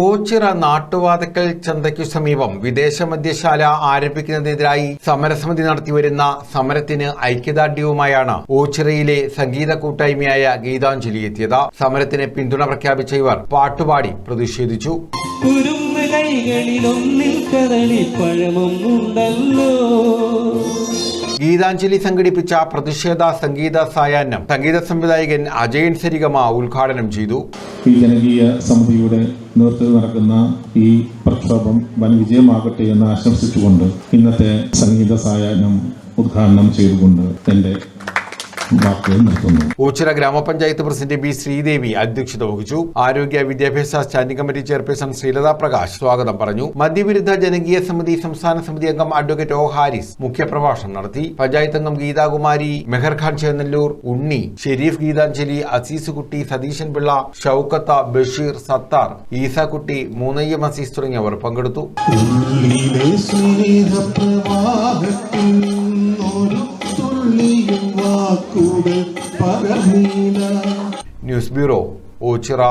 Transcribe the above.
ഓച്ചിറ നാട്ടുവാതക്കൽ ചന്തയ്ക്കു സമീപം വിദേശ മദ്യശാല ആരംഭിക്കുന്നതിനെതിരായി സമരസമിതി നടത്തിവരുന്ന സമരത്തിന് ഐക്യദാർഢ്യവുമായാണ് ഓച്ചിറയിലെ സംഗീത കൂട്ടായ്മയായ ഗീതാഞ്ജലി എത്തിയത്. സമരത്തിന് പിന്തുണ പ്രഖ്യാപിച്ച ഇവർ പാട്ടുപാടി പ്രതിഷേധിച്ചു. കൈകളിലൊന്നിൽ കദളി പഴമൊന്നുണ്ടല്ലോ ഗീതാഞ്ജലി സംഘടിപ്പിച്ച പ്രതിഷേധ സംഗീത സായാഹ്നം സംഗീത സംവിധായകൻ അജയൻ സരിഗമ ഉദ്ഘാടനം ചെയ്തു. ഈ ജനകീയ സമിതിയുടെ നേതൃത്വത്തിൽ നടക്കുന്ന ഈ പ്രക്ഷോഭം വൻ വിജയമാകട്ടെ എന്ന് ആശംസിച്ചുകൊണ്ട് ഇന്നത്തെ സംഗീത സായാഹ്നം ഉദ്ഘാടനം ചെയ്തുകൊണ്ട് എന്റെ വാക്കുകൾ ഓച്ചിറ ഗ്രാമപഞ്ചായത്ത് പ്രസിഡന്റ് ബി ശ്രീദേവി അധ്യക്ഷത വഹിച്ചു. ആരോഗ്യ വിദ്യാഭ്യാസ standing committee chairperson Sreelatha Prakash സ്വാഗതം പറഞ്ഞു. മദ്യവിരുദ്ധ ജനകീയ സമിതി സംസ്ഥാന സമിതി അംഗം അഡ്വക്കേറ്റ് ഒ ഹാരിസ് മുഖ്യപ്രഭാഷണം നടത്തി. പഞ്ചായത്ത് അംഗം ഗീതാകുമാരി മെഹർഖാൻ ചേന്നല്ലൂർ ഉണ്ണി ഷെരീഫ് ഗീതാഞ്ജലി അസീസ് കുട്ടി സതീശൻ പിള്ള ഷൌക്കത്ത ബഷീർ സത്താർ ഈസാക്കുട്ടി മൂന്നയ്യ മസീസ് തുടങ്ങിയവർ പങ്കെടുത്തു. തുള്ളിയും വാക്കുകൾ പകർന്നില്ല ന്യൂസ് ബ്യൂറോ ഓച്ചിറ